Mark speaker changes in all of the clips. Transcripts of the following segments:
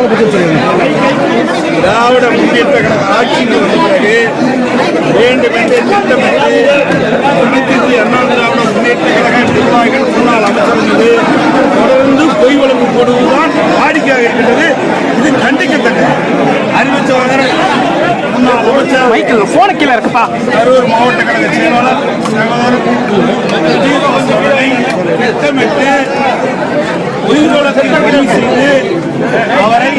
Speaker 1: விளக்கம் சொல்லுங்க
Speaker 2: திராவிட முன்னேற்ற கழக ஆட்சிக்கு வந்த பிறகு வேண்டுமென்றே திட்டமிட்டு இந்திய அண்ணா திராவிட முன்னேற்ற கழக நிர்வாகிகள் முன்னாள் அமைச்சர் மீது தொடர்ந்து பொய் வழக்கு போடுவதுதான் வாடிக்கையாக இருக்கின்றது. இது கண்டிக்கத்தக்கது. அறிவிச்சவர் முன்னாள் அமைச்சர்
Speaker 3: போன கீழே இருக்குப்பா
Speaker 2: கரூர் மாவட்ட கழக செயலாளர் சகோதரர் விஜயபாஸ்கர் அவர்களை திட்டமிட்டு உயிர் வழக்கை பதிவு செய்து அவரை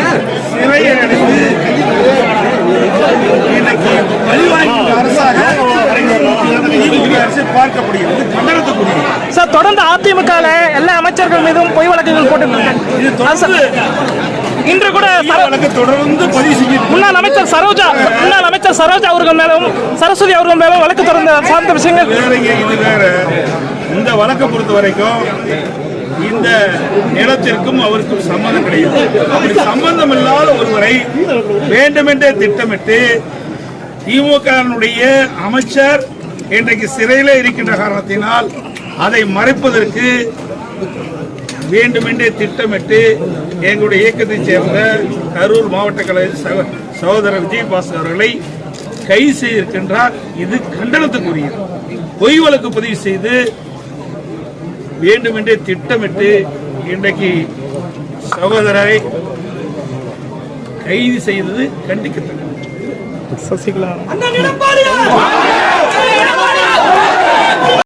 Speaker 2: சிறையில் அடைத்து இன்னைக்கு பழிவாங்கிய அரசாக திமுக அரசு பார்க்கப்படுகிறது கண்டனத்துக்குரியது
Speaker 3: சார் தொடர்ந்து அதிமுக எல்லா அமைச்சர்கள் மீதும் பொய் வழக்குகள் போட்டு இன்று கூட
Speaker 2: தொடர்ந்து
Speaker 3: முன்னாள் அமைச்சர் சரோஜா முன்னாள் அமைச்சர் சரோஜா அவர்கள் மேலும் சரஸ்வதி அவர்கள் மேலும் வழக்கு தொடர்ந்த சார்ந்த விஷயங்கள்
Speaker 2: வேறங்க இது வேற. இந்த வழக்கை பொறுத்த வரைக்கும் இந்த நிலத்திற்கும் அவருக்கும் சம்மந்தம் கிடையாது. அப்படி சம்பந்தம் இல்லாத ஒருவரை வேண்டுமென்றே திட்டமிட்டு திமுகவினுடைய அமைச்சர் இன்றைக்கு சிறையில் இருக்கின்ற காரணத்தினால் அதை மறைப்பதற்கு வேண்டுமென்றே திட்டமிட்டு எங்களுடைய இயக்கத்தைச் சேர்ந்த கரூர் மாவட்ட கழக சகோ- சகோதரர் விஜயபாஸ்கர் அவர்களை கைது செய்திருக்கின்றார். இது கண்டனத்துக்குரியது. பொய் வழக்கு பதிவு செய்து வேண்டுமென்றே திட்டமிட்டு இன்றைக்கு சகோதரரை கைது செய்தது கண்டிக்கத்தக்கது.
Speaker 3: சசிகலா.